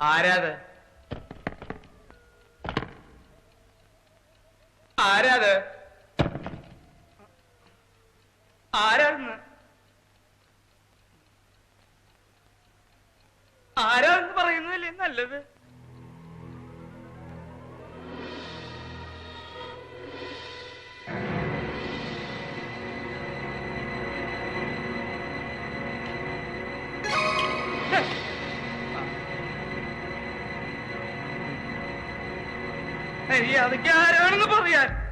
ആരാത്? ആരാത്? ആരാന്ന്? ആരാന്ന് പറയുന്നില്ലേ നല്ലത്? അതൊക്കെ ആരാണെന്ന് പറയാൻ?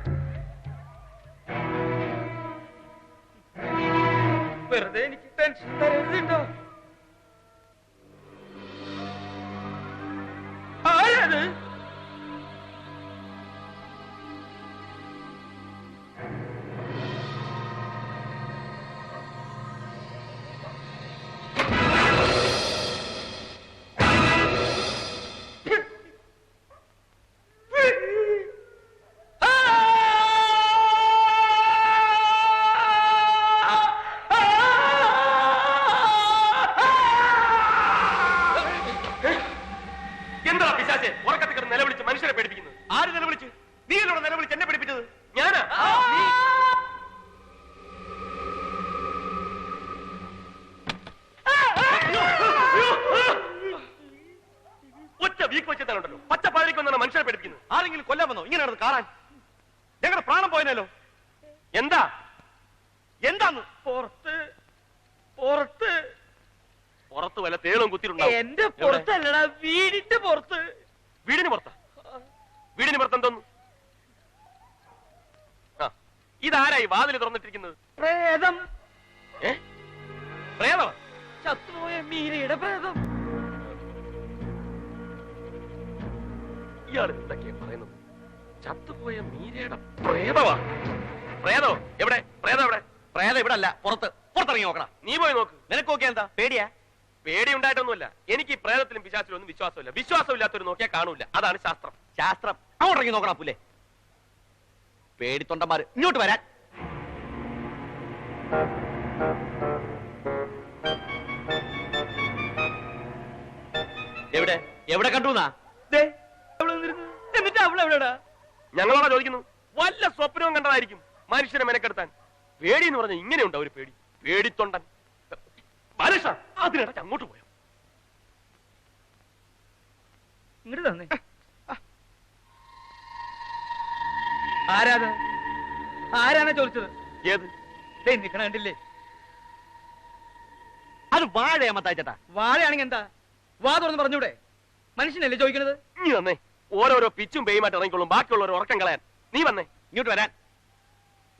വെച്ചതാണല്ലോ പച്ച പാതിരിക്ക് വന്നാണ് മനുഷ്യരെ പേടിപ്പിക്കുന്നത്. ആരെങ്കിലും കൊല്ലാൻ വന്നോ? ഇങ്ങനെ നടന്ന് കാണാൻ. ഞങ്ങളുടെ പ്രാണം പോയനല്ലോ? എന്താ? എന്താന്ന്? പുറത്ത് പുറത്ത്. പുറത്ത് വല്ല തേളും കുത്തിയിട്ടുണ്ടാവും. എന്റെ? പുറത്തല്ലടാ വീടിന്റെ പുറത്ത്. വീടിന് പുറത്താ? വീടിന് പുറത്ത് എന്തോന്നു? ആ ഇതാരായി വാതിൽ തുറന്നിട്ടിരിക്കുന്നത്? പ്രേതം. ഏ? പ്രേതം ചത്തുപോയ മീരയുടെ പ്രേതം. ഇയാൾ ഇതൊക്കെ പറയുന്നത്. ചത്തുപോയ മീരയുടെ പ്രേതവാ. പ്രേതോ എവിടെ? പ്രേതം എവിടെ? പ്രേതം ഇവിടെ അല്ല പുറത്ത്. പുറത്തിറങ്ങി നോക്കണം. നീ പോയി നോക്ക്. നിനക്ക് നോക്കിയാ എന്താ? പേടിയാ? പേടി ഉണ്ടായിട്ടൊന്നുമില്ല എനിക്ക് ഈ പ്രേതത്തിലും പിശാച്ചിലും ഒന്നും വിശ്വാസമില്ല. വിശ്വാസമില്ലാത്തവർ നോക്കിയാൽ കാണൂല. അതാണ് ശാസ്ത്രം. ശാസ്ത്രം. അങ്ങോട്ട് ഇറങ്ങി നോക്കണം പുല്ലേ. പേടിത്തൊണ്ടന്മാര് ഇങ്ങോട്ട് വരാൻ. എവിടെ? എവിടെ കണ്ടു എന്നാ. ഞങ്ങളോടാ ചോദിക്കുന്നു. വല്ല സ്വപ്നവും കണ്ടതായിരിക്കും മനുഷ്യനെ മെനക്കെടുത്താൻ. പേടി എന്ന് പറഞ്ഞാൽ ഇങ്ങനെ ഉണ്ടാവും ഒരു പേടി. പേടിത്തൊണ്ടൻ. ബാലകൃഷ്ണ അതിനിടയ്ക്ക് അങ്ങോട്ട് പോയോ? ഇങ്ങോട്ട് തന്നെ. ആരാത്? ആരാണ് ചോദിച്ചത്? ഏത്? ദേ നിക്കണ കണ്ടില്ലേ? അത് വാഴയാ മത്തായിച്ചേട്ടാ വാഴയാണെങ്കിൽ എന്താ? വാ തുറന്ന് പറഞ്ഞൂടെ. മനുഷ്യനല്ലേ ചോദിക്കണത്? നീ വന്നേ. ഓരോരോ പിച്ചും പേയുമായിട്ട് ഇറങ്ങിക്കൊള്ളും. ബാക്കിയുള്ളവർ ഉറക്കം കളയാൻ. നീ വന്നേ. ഇങ്ങോട്ട് വരാൻ.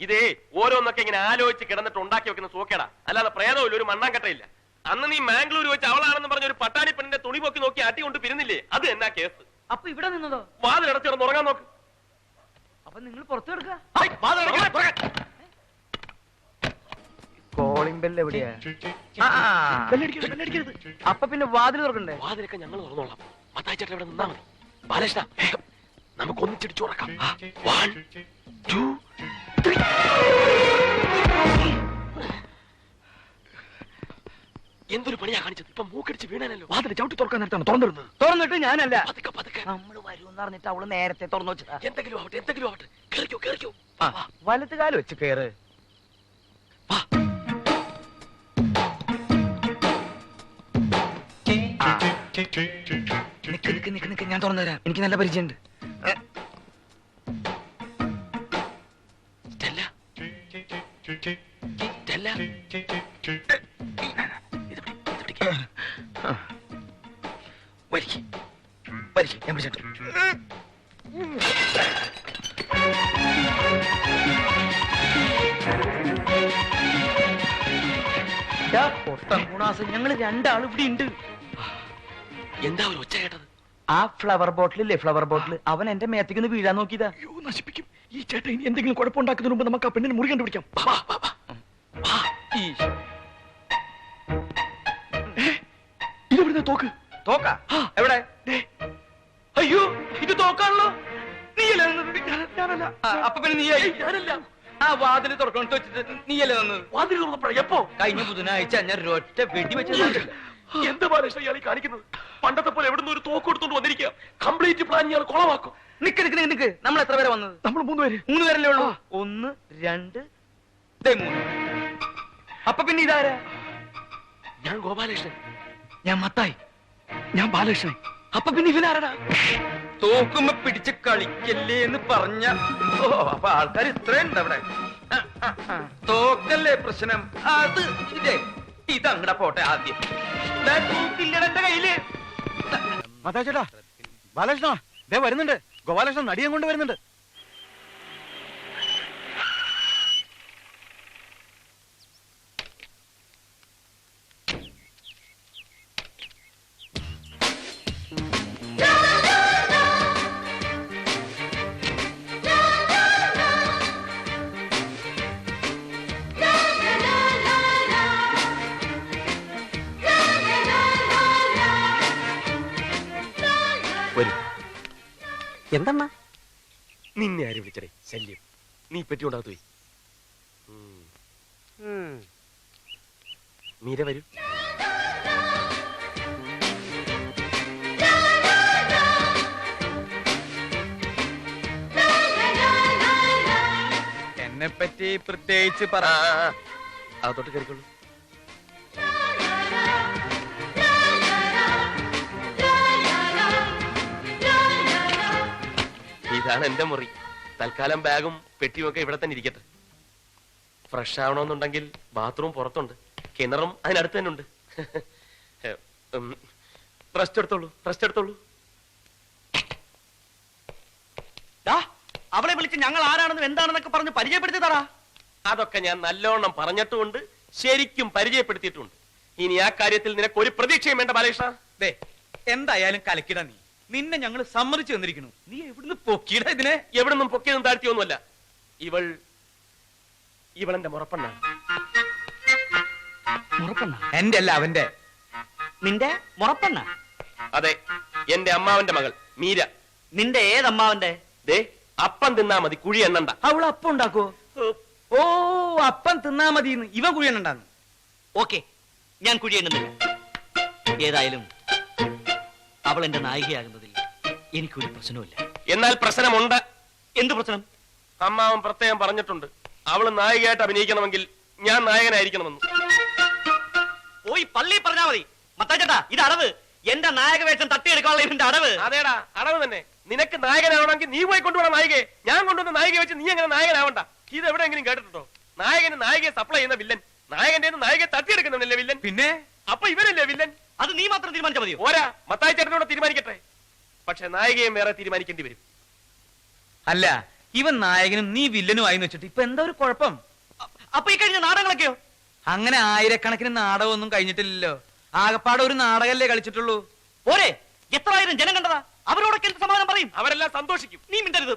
ഇതേ ഓരോന്നൊക്കെ ഇങ്ങനെ ആലോചിച്ച് കിടന്നിട്ട് ഉണ്ടാക്കി വെക്കുന്ന സൂക്കേടാ. അല്ലാതെ പ്രേതമില്ല ഒരു മണ്ണാങ്കട്ടയില്ല. അന്ന് നീ മാംഗ്ലൂർ വെച്ച് അവളാണെന്ന് പറഞ്ഞ ഒരു പട്ടാണി പെണ്ണിന്റെ തുണി പൊക്കി നോക്കി അട്ടി കൊണ്ട് പിരുന്നില്ലേ അത് എന്നാ കേസ്? അപ്പൊ ഇവിടെ നിന്നതോ? വാതിൽ അടച്ചു ഉറങ്ങാൻ നോക്ക്. അപ്പൊ നിങ്ങൾ പുറത്തു കിടക്കുക. കോളിംഗ് ബെല്ല് എവിടെയാ. അപ്പൊ പിന്നെ വാതിൽ തുറക്കണ്ടേ? വാതിലൊക്കെ ഞങ്ങൾ തുറന്നോളാം. മത്തായിച്ചേട്ടൻ ഇവിടെ നിന്നാ മതി. ബാലകൃഷ്ണ നമുക്ക് ഒന്നിച്ചിടിച്ചു ഉറക്കാം. വൺ ടു എന്തൊരു പണിയാ കാണിച്ചത്? ഇപ്പൊ മൂക്കടിച്ച് വീണാനല്ലോ വാതിൽ ചവിട്ടി തുറക്കാൻ നേരത്താണ് തുറന്നിരുന്നത് തുറന്നിട്ട് ഞാനല്ല. പതുക്കെ പതുക്കെ. നമ്മൾ വരൂന്ന് പറഞ്ഞിട്ട് അവൾ നേരത്തെ തുറന്നു വെച്ചതാ. എന്തെങ്കിലും ആവട്ടെ എന്തെങ്കിലും ആവട്ടെ. കേറിക്കോ കേറിക്കോ. വലത്തുകാലം വെച്ച് കേറ്. നിക്ക് നിക്ക് നിക്ക്. ഞാൻ തുറന്നു തരാം. എനിക്ക് നല്ല പരിചയമുണ്ട്. ഞങ്ങൾ രണ്ടാളും ഇവിടെ ഉണ്ട്. എന്താ ഒരു ഒച്ച കേട്ടത്? ആ ഫ്ലവർ ബോട്ടിലില്ലേ ഫ്ലവർ ബോട്ടിൽ അവൻ എന്റെ മേത്തേക്ക് ഒന്ന് വീഴാൻ നോക്കിയതാ. അയ്യോ നശിപ്പിക്കും. ഈ ചേട്ടൻ ഇനി എന്തെങ്കിലും കുഴപ്പമുണ്ടാക്കുന്നതിന് മുമ്പ് നമുക്ക് ആ പെണ്ണിന് മുറി കണ്ടുപിടിക്കാം. വാ, വാ, വാ, വാ. ഈശോ. ഇതെവിടുന്ന തോക്ക്? തോക്ക? ആ. എവിടെ? ദേ, അയ്യോ ഇത് തോക്കാണല്ലോ. നീയല്ലേ? ഞാൻ- ഞാനല്ല. ആ, അപ്പൊ പിന്നെ നീ ഏയ്, ഞാനല്ല. ആ വാതിൽ തുറക്കണം വെച്ചിട്ട് നീയല്ലേ വന്നത് വാതിൽ തുറന്നപ്പോഴാ. എപ്പോ? കഴിഞ്ഞ ബുധനാഴ്ച ഞാൻ ഒരൊറ്റ വെടി വെച്ചില്ല എന്ത് ബാലകൃഷ്ണ ഇയാൾ കാണിക്കുന്നത്? പണ്ടത്തെ പോലെ എവിടുന്ന് ഒരു തോക്ക് എടുത്തോണ്ട് വന്നിരിക്കുക. കംപ്ലീറ്റ് പ്ലാൻ ഇയാൾ കുളമാക്കും. നിക്ക് നിക്ക് നിക്ക് നമ്മൾ എത്ര പേരെ വന്നത്? നമ്മൾ മൂന്ന് പേര്. മൂന്ന് പേരല്ലേ ഉള്ളൂ? ഒന്ന് രണ്ട് മൂന്ന്. അപ്പൊ പിന്നെ ഇതാരാ? ഞാൻ ഗോപാലകൃഷ്ണൻ. ഞാൻ മത്തായി. ഞാൻ ബാലകൃഷ്ണൻ. അപ്പൊ പിന്നെ ഇവനാരടാ? തോക്കുമ്പോ പിടിച്ച് കളിക്കല്ലേ എന്ന് പറഞ്ഞ ഓ അപ്പൊ ആൾക്കാർ ഇത്രയുണ്ട് അവിടെ. തോക്കല്ലേ പ്രശ്നം? അത് ഇതേ. ഇതങ്ങടെ പോട്ടെ ആദ്യം. മത്താ ചേട്ടാ ബാലകൃഷ്ണ ദേ വരുന്നുണ്ട്. ഗോപാലകൃഷ്ണൻ നടിയും കൊണ്ട് വരുന്നുണ്ട്. എന്തെണ്ണ നിന്നെ ആര് വിളിച്ചടേ? ശല്യം. നീ പെറ്റി ഉണ്ടാകത്തു പോയി. മീര വരൂ. എന്നെ പറ്റി പ്രത്യേകിച്ച് പറ. അതോട്ട്. കയറിക്കോളൂ. ഇതാണ് എന്റെ മുറി. തൽക്കാലം ബാഗും പെട്ടിയും ഒക്കെ ഇവിടെ തന്നെ ഇരിക്കട്ടെ. ഫ്രഷ് ആവണമെന്നുണ്ടെങ്കിൽ ബാത്റൂം പുറത്തുണ്ട്. കിണറും അതിനടുത്ത് തന്നെ ഉണ്ട് റെസ്റ്റ് എടുത്തോളൂ റെസ്റ്റ് എടുത്തോളൂ. അവളെ വിളിച്ച് ഞങ്ങൾ ആരാണെന്നും എന്താണെന്നൊക്കെ പറഞ്ഞ് പരിചയപ്പെടുത്തി തറാ അതൊക്കെ ഞാൻ നല്ലോണം പറഞ്ഞിട്ടുമുണ്ട് ശരിക്കും പരിചയപ്പെടുത്തിയിട്ടുണ്ട്. ഇനി ആ കാര്യത്തിൽ നിനക്ക് ഒരു പ്രതീക്ഷയും വേണ്ട ബാലകൃഷ്ണ. ദേ എന്തായാലും കലക്കിട നീ. നിന്നെ ഞങ്ങൾ സമ്മതിച്ചു തന്നിരിക്കുന്നു. നീ എവിടുന്ന് പൊക്കിയിട ഇതിനെ? എവിടുന്നും പൊക്കിയതും താഴ്ത്തിയൊന്നുമല്ല. ഇവൾ ഇവളെന്റെ മുറപ്പെണ്ണ. മുറപ്പെണ്ണ? എന്റെ അല്ല അവന്റെ. നിന്റെ മുറപ്പെണ്ണ? അതെ എന്റെ അമ്മാവന്റെ മകൾ മീര. നിന്റെ ഏതമ്മാവന്റെ? ദേ അപ്പം തിന്നാ മതി കുഴി എണ്ണണ്ട. അവൾ അപ്പം ഉണ്ടാക്കോ? ഓ അപ്പം തിന്നാ മതി ഇവ കുഴി എണ്ണണ്ടാന്ന്. ഓക്കെ ഞാൻ കുഴി എണ്ണുന്നില്ല. ഏതായാലും അവൾ എന്റെ നായികയാകുന്നതിൽ എനിക്കൊരു പ്രശ്നവുമില്ല. എന്നാൽ പ്രശ്നമുണ്ട്. എന്ത് പ്രശ്നം? അമ്മാവൻ പ്രത്യേകം പറഞ്ഞിട്ടുണ്ട്. അവൾ നായികയായിട്ട് അഭിനയിക്കണമെങ്കിൽ ഞാൻ നായകനായിരിക്കണമെന്ന്. പോയി പള്ളി പറഞ്ഞാ മതി. മത്താച്ചേട്ടാ ഇത് അടവ്. എന്റെ നായക വേഷം തട്ടിയെടുക്കാനുള്ള ഇതിന്റെ അടവ്. അതേടാ അടവ് തന്നെ. നിനക്ക് നായകനാവണമെങ്കിൽ നീ പോയി കൊണ്ടുവന്ന നായികയെ. ഞാൻ കൊണ്ടുവന്ന നായികയെ വെച്ച് നീ അങ്ങനെ നായകനാവണ്ട. ഇത് എവിടെയെങ്കിലും കേട്ടിട്ടുണ്ടോ? നായകന് നായികയെ സപ്ലൈ ചെയ്യുന്ന വില്ലൻ നായകന്റെ നായികയെ തട്ടിയെടുക്കുന്നില്ലേ വില്ലൻ പിന്നെ? അപ്പൊ ഇവരല്ലേ വില്ലൻ? അത് നീ മാത്രം തീരുമാനിച്ചാൽ മതിയോ? ഓരാ മത്തായി ചേട്ടനോട് തീരുമാനിക്കട്ടെ. പക്ഷെ നായികയും വേറെ തീരുമാനിക്കേണ്ടി വരും. അല്ല ഇവൻ നായകനും നീ വില്ലനും ആയി വെച്ചിട്ട് ഇപ്പൊ എന്താ ഒരു കുഴപ്പം? അപ്പൊ ഈ കഴിഞ്ഞ നാടകങ്ങളൊക്കെയോ? അങ്ങനെ ആയിരക്കണക്കിന് നാടകമൊന്നും കഴിഞ്ഞിട്ടില്ലല്ലോ. ആകപ്പാടെ ഒരു നാടകല്ലേ കളിച്ചിട്ടുള്ളൂ. പോരെ എത്ര ആയിരം ജനം കണ്ടതാ? അവരോടൊക്കെ എന്ത് സമാധാനം പറയും? അവരെല്ലാം സന്തോഷിക്കും. നീ മിണ്ടരുത്.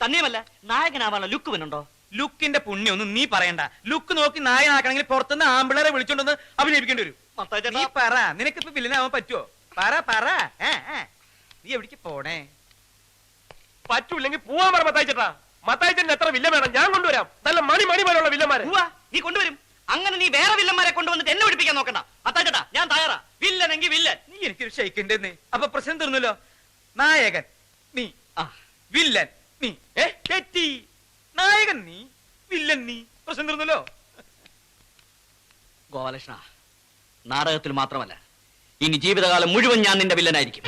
തന്നെയുമല്ല നായകനാവാനുള്ള ലുക്ക് വന്നുണ്ടോ ലുക്കിന്റെ പുണ്യൊന്നും നീ പറയണ്ട. ലുക്ക് നോക്കി നായനാക്കണമെങ്കിൽ പുറത്തുനിന്ന് ആമ്പിളരെ വിളിച്ചോണ്ടൊന്ന് അഭിനയിപ്പിക്കേണ്ടി വരും. നീ പറ. നിനക്കിപ്പോ വില്ലനാവാൻ പറ്റുമോ പറ പറ. നീ എവിടേക്ക് പോണേ? പറ്റൂല്ലെങ്കിൽ പോവാൻ പറ മത്തായി ചേട്ടാ. മത്തായി ചേട്ടൻ എത്ര വില്ല വേണം ഞാൻ കൊണ്ടുവരാം. നല്ല മണി മണി പോലുള്ള വില്ലന്മാരെ. ഉവ്വ, നീ കൊണ്ടുവരും. അങ്ങനെ നീ വേറെ വില്ലന്മാരെ കൊണ്ടുവന്നിട്ട് എന്നെ പിടിപ്പിക്കാൻ നോക്കണ്ട. അത്താച്ചേട്ടാ ഞാൻ തയ്യാറാ. വില്ലനെങ്കിൽ വില്ലൻ. നീ എനിക്കൊരു ഷെയ്ക്കിന്റെ അപ്പൊ പ്രശ്നം തീർന്നല്ലോ. നായകൻ നീ. ആ, വില്ലൻ നീ. ഏ? തെറ്റി. നായകൻ നീ വില്ലൻ നീ പ്രശ്നം തീർന്നല്ലോ. ഗോപാലകൃഷ്ണ നാടകത്തിൽ മാത്രമല്ല ഇനി ജീവിതകാലം മുഴുവൻ ഞാൻ നിന്റെ വില്ലനായിരിക്കും.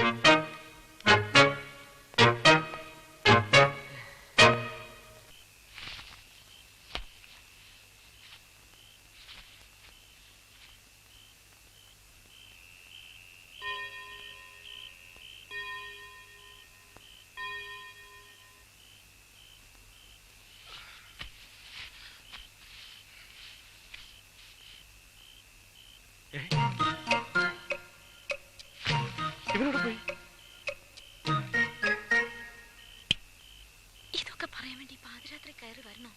വേണ്ടി പാതിരാത്രി കയറി വരണോ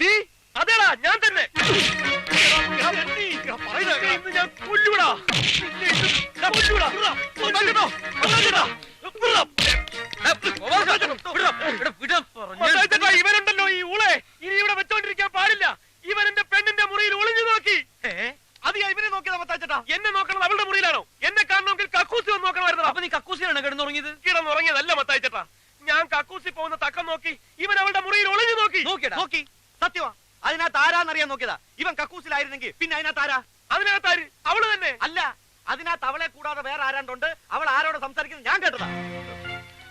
നീ? അതേടാ ഞാൻ തന്നെ. ഞാൻ കൊല്ലട്ടോ. മത്തായിച്ചേട്ടാ, ഇവനുണ്ടല്ലോ ഈ ഊളെ. ഇനി ഇവിടെ വെച്ചോണ്ടിരിക്കാൻ പാടില്ല. ഇവൻ എന്റെ പെണ്ണിന്റെ മുറിയിൽ ഒളിഞ്ഞു നോക്കി. അത് ഇവനെ നോക്കിയതാ മത്താച്ചേട്ടാ. എന്നെ നോക്കണം അവളുടെ മുറിയിലാണോ? എന്നെ കാണണമെങ്കിൽ കക്കൂസി വന്ന് നോക്കണമായിരുന്നു? അപ്പൊ നീ കക്കൂസിലാണ് കിടന്നുറങ്ങിയത്? കിടന്നുറങ്ങിയതല്ല മത്തായിച്ചേട്ടാ ഞാൻ കക്കൂസി പോകുന്ന തക്കം നോക്കി ഇവൻ അവളുടെ മുറിയിൽ ഒളിഞ്ഞു നോക്കി. നോക്കിയടാ. നോക്കി. സത്യമാ. അതിനകത്ത് ആരാന്നറിയാൻ നോക്കിയതാ. ഇവൻ കക്കൂസിലായിരുന്നെങ്കിൽ പിന്നെ അതിനകത്ത് ആരാ അതിനകത്ത് ആര് അവൾ തന്നെ. അല്ല അതിനകത്ത് അവളെ കൂടാതെ വേറെ ആരാണ്ടുണ്ട്? അവൾ ആരോട് സംസാരിക്കുന്നത് ഞാൻ കേട്ടതാ.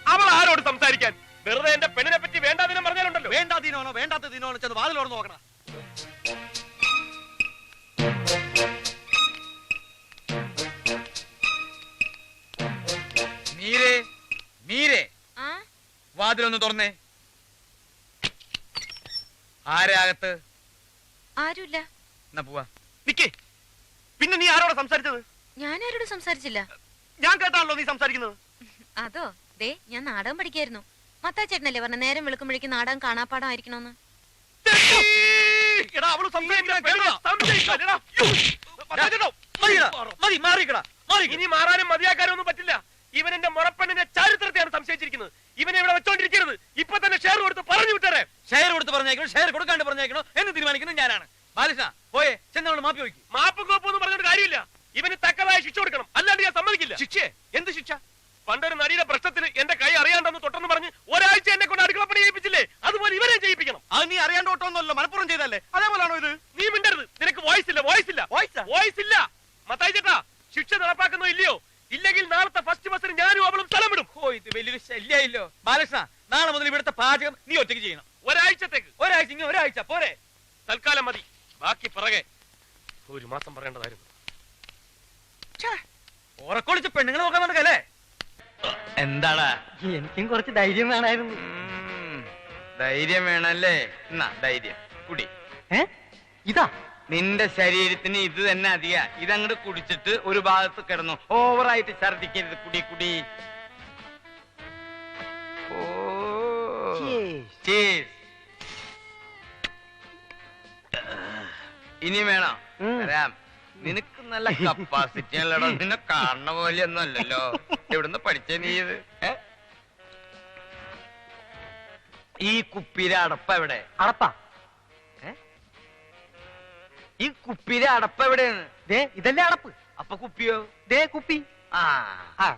അവൾ ആരോട് സംസാരിക്കാൻ? വെറുതെ എന്റെ പെണ്ണിനെ പറ്റി വേണ്ടാതിനം പറഞ്ഞാലുണ്ടല്ലോ. വേണ്ടാ ദിനോനോ വേണ്ടാത്ത ദിനോനോ ചെന്ന് വാതിൽ തുറന്ന് നോക്കണം. മീരേ മീരെ. വാതിലൊന്ന് തുറന്നേ. ആരാകത്ത് ആരുല്ല എന്നാ പോവാ. നിക്കേ. പിന്നെ നീ ആരോട് സംസാരിച്ചത്? ഞാൻ ആരോടും സംസാരിച്ചില്ല. ഞാൻ കേട്ടാണല്ലോ നീ സംസാരിക്കുന്നത്. അതോ? ദേ ഞാൻ നാടകം പഠിക്കായിരുന്നു. മത്താച്ചേട്ടനല്ലേ പറഞ്ഞ നേരം വെളുക്കുമ്പോഴേക്കും നാടകം കാണാപ്പാടം ആയിരിക്കണോന്ന് ഇനി മാറാനും മതിയാക്കാനും ഒന്നും പറ്റില്ല. ഇവൻ എന്റെ മുറപ്പെണ്ണിന്റെ ചരിത്രത്തെയാണ് സംശയിച്ചിരിക്കുന്നത്. ഇവനെ ഇവിടെ വെച്ചോണ്ടിരിക്കരുത് ഇപ്പൊ തന്നെ ഷെയർ കൊടുത്ത് പറഞ്ഞു വിട്ടേരെ ഷെയർ കൊടുത്ത് പറഞ്ഞേക്കണോ? ഷെയർ കൊടുക്കാണ്ട് പറഞ്ഞേക്കണോ? എന്ന് തീരുമാനിക്കുന്നത് ഞാനാണ്. ബാലകൃഷ്ണ പോയെ ചെന്നവളോട് മാപ്പി വയ്ക്കും. എനിക്കും കുറച്ച് ധൈര്യം വേണമായിരുന്നു ധൈര്യം വേണല്ലേ? എന്നാ ധൈര്യം. കുടി. ഏ? ഇതാ. നിന്റെ ശരീരത്തിന് ഇത് തന്നെ അധിക. ഇതങ്ങോട്ട് കുടിച്ചിട്ട് ഒരു ഭാഗത്ത് കിടന്നു. ഓവറായിട്ട് ഛർദിക്കരുത് കുടി കുടി. ഇനി വേണോ. വരാം. നിനക്ക് നല്ല കപ്പാസിറ്റി അല്ലടോ. നിന്നെ കാണുന്ന പോലെ ഒന്നും അല്ലല്ലോ. എവിടുന്ന് പഠിച്ചേ നീ ഇത്? ഏ? ഈ കുപ്പിയിലെ അടപ്പ എവിടെ? അടപ്പാ. ഈ കുപ്പിയിലെ അടപ്പ എവിടെയാണ്? ദേ ഇതല്ലേ അടപ്പ്. അപ്പൊ കുപ്പിയോ? ദേ കുപ്പി. ആ. ആ.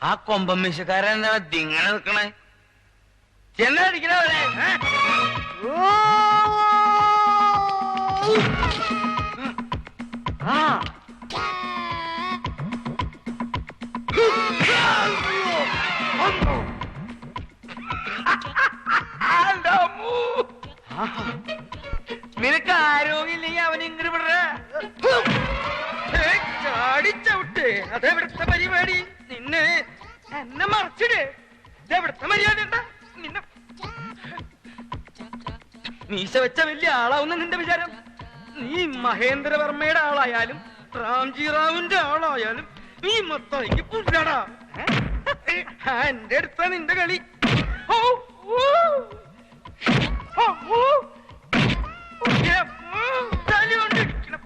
ആ കൊമ്പം മീശക്കാരൻ എന്താ ദിങ്ങനെ നിൽക്കണേ? ചെന്നാ അടിക്കണവരെ ആ. നിനക്ക് ആരോഗ്യമില്ലെങ്കിൽ അവൻ ഇങ്ങോട്ട് വിടറ. ചാടിച്ചവിട്ട് അതെവിടുത്തെ പരിപാടി? നിന്നെ എന്നെ മറച്ചിടേ. ഇതെവിടുത്തെ മര്യാദ? നിന്നെ മീശ വെച്ച വലിയ ആളാവുന്ന നിന്റെ വിചാരം. നീ മഹേന്ദ്രവർമ്മയുടെ ആളായാലും റാംജി റാവുന്റെ ആളായാലും നീ മൊത്തം പുല്ലടാ. എന്റെ അടുത്ത നിന്റെ കളി. ഓ,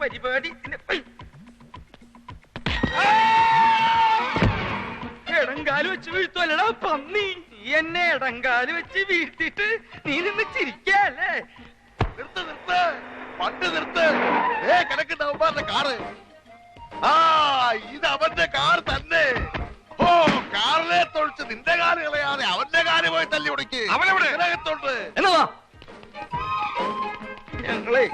പരിപാടി. ഇടങ്കാൽ വെച്ച് വീഴ്ത്തുവല്ലടാ പന്നി. നീ എന്നെ ഇടങ്കാൽ വെച്ച് വീഴ്ത്തിട്ട് നീ നിന്ന് ചിരിക്കല്ലേ നിർത്ത് നിർത്ത്. പണ്ട് നിർത്ത്. ഏ കിടക്കുന്ന അവന്മാരുടെ കാറ്. ആ ഇത് അവന്റെ കാർ തന്നെ. ഓ കാറിനെ തൊഴിച്ച് നിന്റെ കാൽ കളയാതെ അവന്റെ കാൽ പോയി തല്ലി ഒടിക്ക്. അവനെവിടെ? ഇതിനകത്തോട്ട് എന്നതാ? ഞങ്ങളെ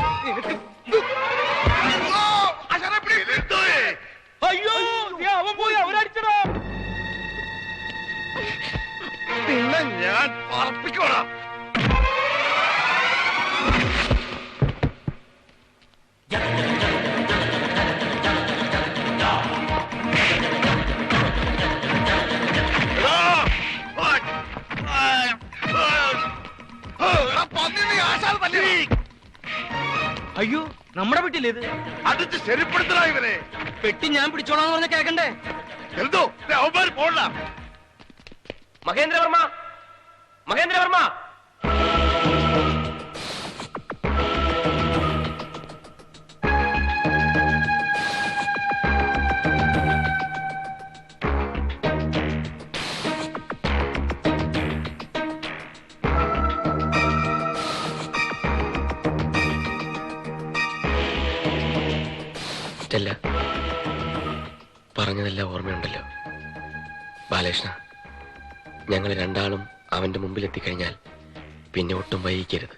പറഞ്ഞതെല്ലാം ഓർമ്മയുണ്ടല്ലോ. ബാലകൃഷ്ണ ഞങ്ങൾ രണ്ടാളും അവന്റെ മുമ്പിൽ എത്തിക്കഴിഞ്ഞാൽ പിന്നെ ഒട്ടും വൈകിക്കരുത്.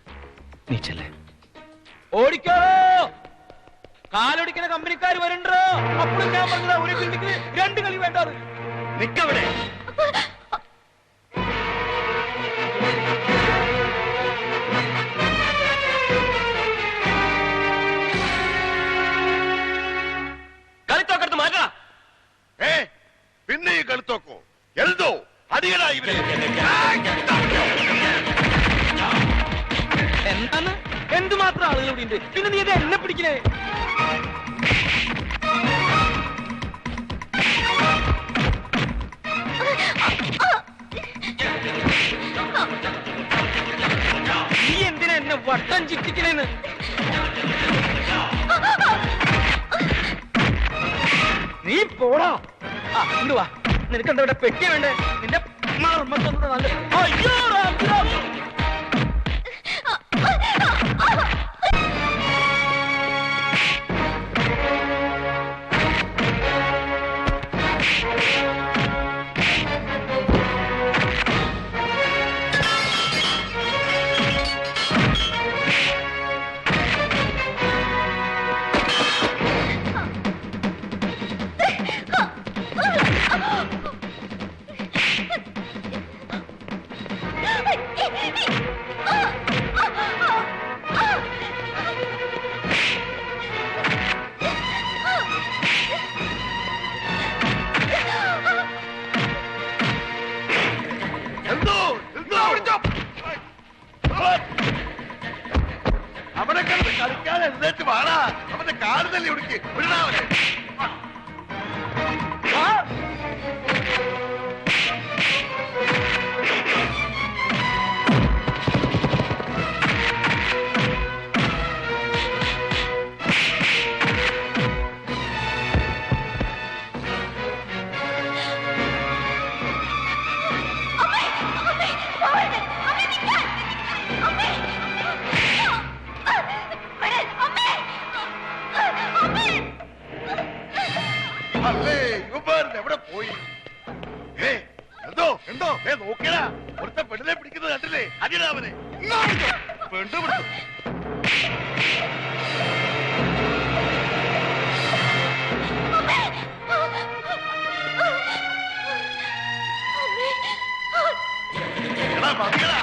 നീ ചെല്ലേ? ഓടിക്കോ! കാലൊടിക്കുന്ന കമ്പനിക്കാർ വരണ്ടോ? അപ്പോഴും ഞാൻ പറഞ്ഞതാ ഒരു ബിൽഡിംഗ് രണ്ട് കളി വേണ്ടത്. നിക്കവിടെ. കളിക്കാൻ എഴുന്നേറ്റ് വാടാ അവന്റെ കാൽ തല്ലി ഉടുക്കി വിടണ കണ്ടില്ലേ മതിയടാ.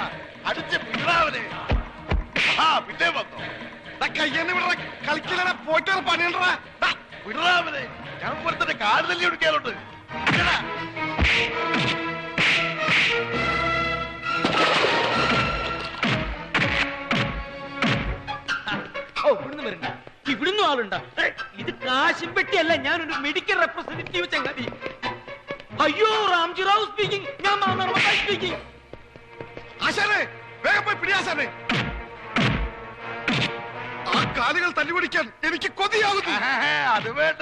അടിച്ച് പിടിടാ ആ പിന്നെ വന്നോ. കയ്യെന്ന് വിടറ കളിക്കലട പോയിട്ട് പണിയണ്ടാ വിടാവനെ ഞാൻ പുറത്തെ കാൽ തല്ലി ഒടുക്കാനുണ്ട് ഇത് ഞാൻ പെട്ടിയല്ല ഞാനൊരു മെഡിക്കൽ റെപ്രസെന്റേറ്റീവ് ചങ്ങാതി. അയ്യോ റാംജി റാവു സ്പീക്കിംഗ് ഞാൻ സ്പീക്കിംഗ് ആശാനെ വേഗം പോയി പിടിയാശാനെ ആ കാലുകൾ തല്ലിപിടിക്കാൻ എനിക്ക് കൊതിയാകുന്നു. അത് വേണ്ട.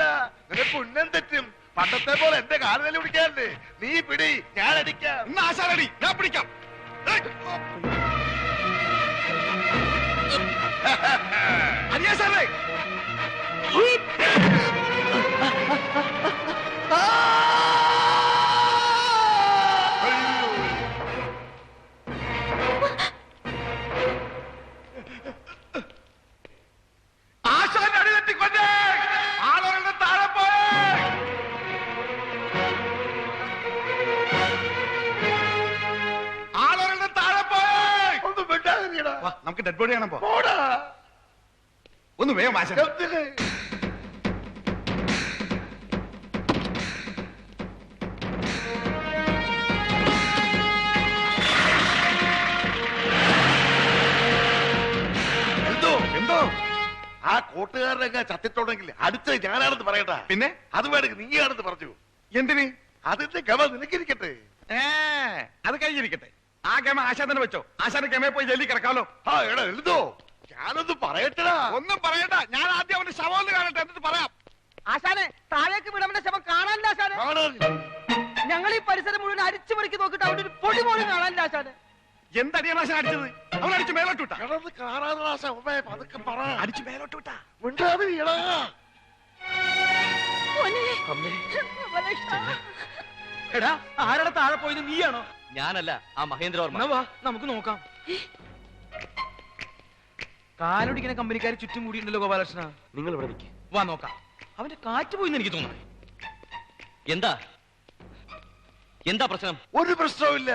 പുണ്യം ഉന്നം തെറ്റും. പണ്ടത്തെ പോലെ എന്റെ കാൽ തല്ലി പിടിക്കാനല്ലേ നീ പിടി ഞാൻ അടിക്കാം. ആശാനടി ഞാൻ പിടിക്കാം. അറിയാ വാ നമുക്ക് ഡെഡ് ബോഡി കാണാൻ പോടാ ഒന്ന് വേഗം എന്തിന്? എന്തോ? എന്തോ? ആ കൂട്ടുകാരനൊക്കെ ചത്തിട്ടുണ്ടെങ്കിൽ അടുത്ത ഞാനാണെന്ന് പറയട്ടാ. പിന്നെ? അത് വേണമെങ്കിൽ നീയാണെന്ന് പറഞ്ഞു. എന്തിന്? അതിന്റെ ഗമ നിനക്കിരിക്കട്ടെ. ഏ അത് കഴിഞ്ഞിരിക്കട്ടെ. ആ ഗമ ആശാൻ വെച്ചോ. ആശാന്റെ ഗമയെ പോയി ജയിലിൽ കിടക്കാമല്ലോ ആ എടാ എഴുതോ. ഞാനൊന്ന് പറയട്ടടാ. ഒന്നും പറയണ്ട. ഞാൻ ആദ്യം അവന്റെ ശവം ഒന്ന് കാണട്ടെ. എന്നിട്ട് പറയാം. ആശാനെ താഴേക്ക് വിടവന്റെ ശവം കാണാനില്ല ആശാനെ. കാണാനില്ല. ഞങ്ങൾ ഈ പരിസരം മുഴുവൻ അരിച്ചു പെറുക്കി നോക്കിട്ട് അവിടെ ഒരു പൊടി പോലും കാണാനില്ല ആശാനെ. എന്തടിയാണ് ആശാൻ അടിച്ചത്? അവൻ അടിച്ചു മേലോട്ട് വിട്ടാ കിടന്ന് കാണാനുള്ള ശവമേ പതുക്കെ പറ. അടിച്ചു മേലോട്ട് വിട്ടാ മിണ്ടാതെ ഇടാ എടാ ആരുടെ താഴെ പോയത് നീയാണോ? ഞാനല്ല ആ മഹേന്ദ്രവർമ്മ വാ നമുക്ക് നോക്കാം. കാലൊടിക്കുന്ന കമ്പനിക്കാർ ചുറ്റും കൂടിയിട്ടുണ്ടല്ലോ ഗോപാലകൃഷ്ണ. നിങ്ങൾ ഇവിടെ നിൽക്കുക വാ നോക്കാം. അവന്റെ കാറ്റ് പോയിന്ന് എനിക്ക് തോന്നുന്നു. എന്താ? എന്താ പ്രശ്നം? ഒരു പ്രശ്നവുമില്ല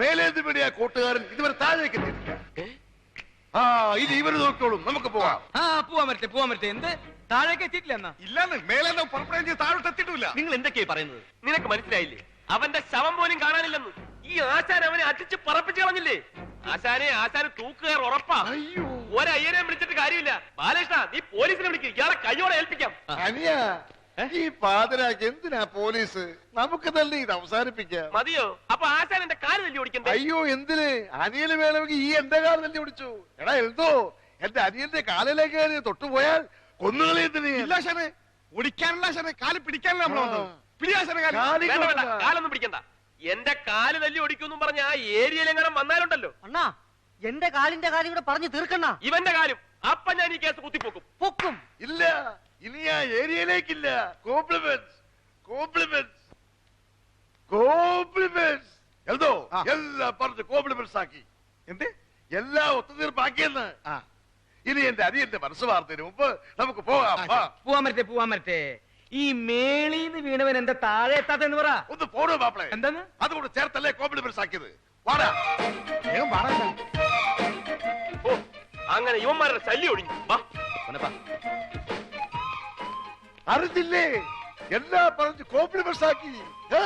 മേലേതിപടിയാ പിടിയാ കൂട്ടുകാരൻ ഇതുവരെ താഴേക്ക് എത്തിയിട്ടില്ല. ആ ഇത് ഇവർ നോക്കിക്കോളും. നമുക്ക് പോവാം. ആ പോവാൻ പറ്റേ പോവാൻ പറ്റേ എന്ത്? താഴേക്ക് എത്തിയിട്ടില്ല എന്നാ? ഇല്ലാന്ന്. മേലെ പുറപ്പെടുകയും ചെയ്ത് താഴോട്ട് എത്തിയിട്ടില്ല. നിങ്ങൾ എന്തൊക്കെ പറയുന്നത്? നിനക്ക് മനസ്സിലായില്ലേ? അവന്റെ ശവം പോലും കാണാനില്ലെന്ന്. ഈ ആശാൻ അവനെ അടിച്ച് പറപ്പിച്ചു കളഞ്ഞില്ലേ? ആശാനെ ആശാന് തൂക്കുകാർ ഉറപ്പാ. അയ്യോ. ഒരയ്യനെ വിളിച്ചിട്ട് കാര്യമില്ല. ബാലകൃഷ്ണ നീ പോലീസിനെ വിളിക്കും. ഇയാളെ കയ്യോടെ ഏൽപ്പിക്കാം. അനിയ ഈ പാതിരാക്ക് എന്തിനാ പോലീസ്? നമുക്ക് തന്നെ ഇത് അവസാനിപ്പിക്കാം. മതിയോ? അപ്പൊ ആശാൻ എന്റെ കാൽ തല്ലി ഓടിക്കണ്ട? അയ്യോ എന്തിന്? അനിയന് വേണമെങ്കിൽ ഈ എന്റെ കാൽ തല്ലി ഓടിച്ചു. എടാ എന്തോ? എന്റെ അനിയന്റെ കാലിലേക്ക് തൊട്ടുപോയാൽ കൊന്നുകളി എന്തിന്? ഇല്ല ശനെ ഓടിക്കാനല്ല ആശാനെ കാൽ പിടിക്കാനല്ല നമ്മൾ കാലൊന്നും പിടിക്കണ്ട. എന്റെ കാൽ തല്ലി ഓടിക്കുമെന്നും പറഞ്ഞ ആ ഏരിയയിലെങ്ങനെ വന്നാലുണ്ടല്ലോ. അണ്ണാ എന്റെ കാലിന്റെ കാര്യം കൂടെ പറഞ്ഞു തീർക്കണ്ണ ഇവന്റെ കാര്യം അപ്പ ഞാൻ ഈ കേസ് കുത്തിപ്പോക്കും. പൊക്കും. ഇല്ല. ഇനി ആ ഏരിയയിലേക്കില്ല. കോംപ്ലിമെന്റ് കോംപ്ലിമെന്റ് കോംപ്ലിമെന്റ് എന്തോ? എല്ലാം പറഞ്ഞ് കോംപ്ലിമെന്റ്സ് ആക്കി. എന്ത്? എല്ലാം ഒത്തുതീർപ്പാക്കിയെന്ന് ആ. ഇനി എന്റെ അനിയന്റെ മനസ്സ് വാർത്തതിന് മുമ്പ് നമുക്ക് പോകാം. പോവാൻ പറ്റേ പോവാൻ പറ്റേ ഈ മേളീന്ന് വീണവൻ എന്താ താഴെ എത്താത്തെന്ന് പറ. ഒന്ന് ബാപ്പളെ മാപ്പിളെ. എന്താന്ന്? അതുകൊണ്ട് ചേർത്തല്ലേ കോംപ്ലിമെന്റ്സ് ആക്കിയത്. വാടാ. ഞാൻ ഓ അങ്ങനെ ഇവന്മാരുടെ ശല്യം ഒഴിഞ്ഞു വാ അറിഞ്ഞില്ലേ എല്ലാം പറഞ്ഞ് കോംപ്ലിമെന്റ്സ് ആക്കി ആ.